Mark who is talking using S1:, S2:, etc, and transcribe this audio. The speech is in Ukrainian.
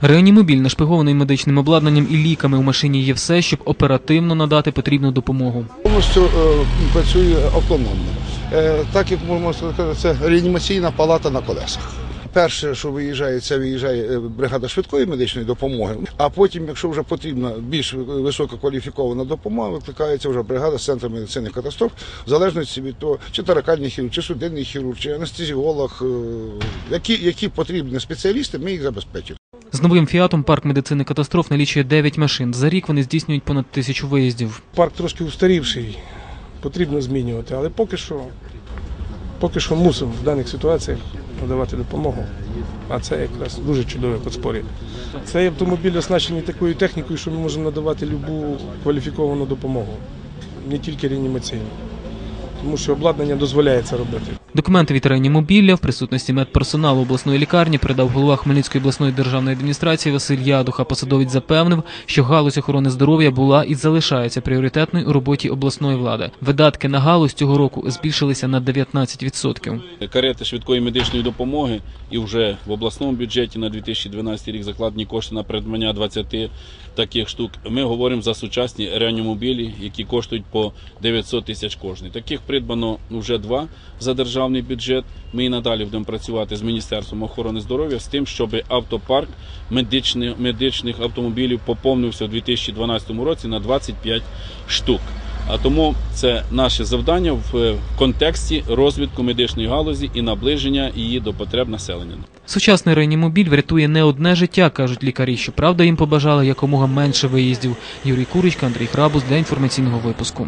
S1: Реанімобіль, нашпигований медичним обладнанням і ліками у машині є все, щоб оперативно надати потрібну допомогу.
S2: Повністю е, працює автономно. Е, так як можна сказати, це реанімаційна палата на колесах. Перше, що виїжджає, це виїжджає е, бригада швидкої медичної допомоги. А потім, якщо вже потрібна більш висококваліфікована допомога, викликається вже бригада з центру медицини катастроф, в залежності від того, чи таракальний хірург, чи судинний хірург, чи анестезіолог, які, які потрібні спеціалісти, ми їх забезпечуємо.
S1: З новим фіатом парк медицини катастроф налічує 9 машин. За рік вони здійснюють понад тисячу виїздів.
S3: Парк трошки устарівший, потрібно змінювати, але поки що, поки що мусимо в даних ситуаціях надавати допомогу. А це якраз дуже чудове подспор'я. Цей автомобіль оснащений такою технікою, що ми можемо надавати любу кваліфіковану допомогу, не тільки реанімаційну. Тому що обладнання дозволяє це робити.
S1: Документи від реанімобіля в присутності медперсоналу обласної лікарні передав голова Хмельницької обласної державної адміністрації Василь Ядуха. Посадовець запевнив, що галузь охорони здоров'я була і залишається пріоритетною у роботі обласної влади. Видатки на галузь цього року збільшилися на 19%.
S4: карети швидкої медичної допомоги і вже в обласному бюджеті на 2012 рік закладені кошти на придбання 20 таких штук. Ми говоримо за сучасні реанімобілі, які коштують по 900 тисяч кожний. Таких придбано вже два за державний бюджет. Ми і надалі будемо працювати з Міністерством охорони здоров'я з тим, щоб автопарк медичних, медичних автомобілів поповнився у 2012 році на 25 штук. А тому це наше завдання в е, контексті розвитку медичної галузі і наближення її до потреб населення.
S1: Сучасний реанімобіль врятує не одне життя, кажуть лікарі. Щоправда, їм побажали якомога менше виїздів. Юрій Курочка, Андрій Храбус для інформаційного випуску.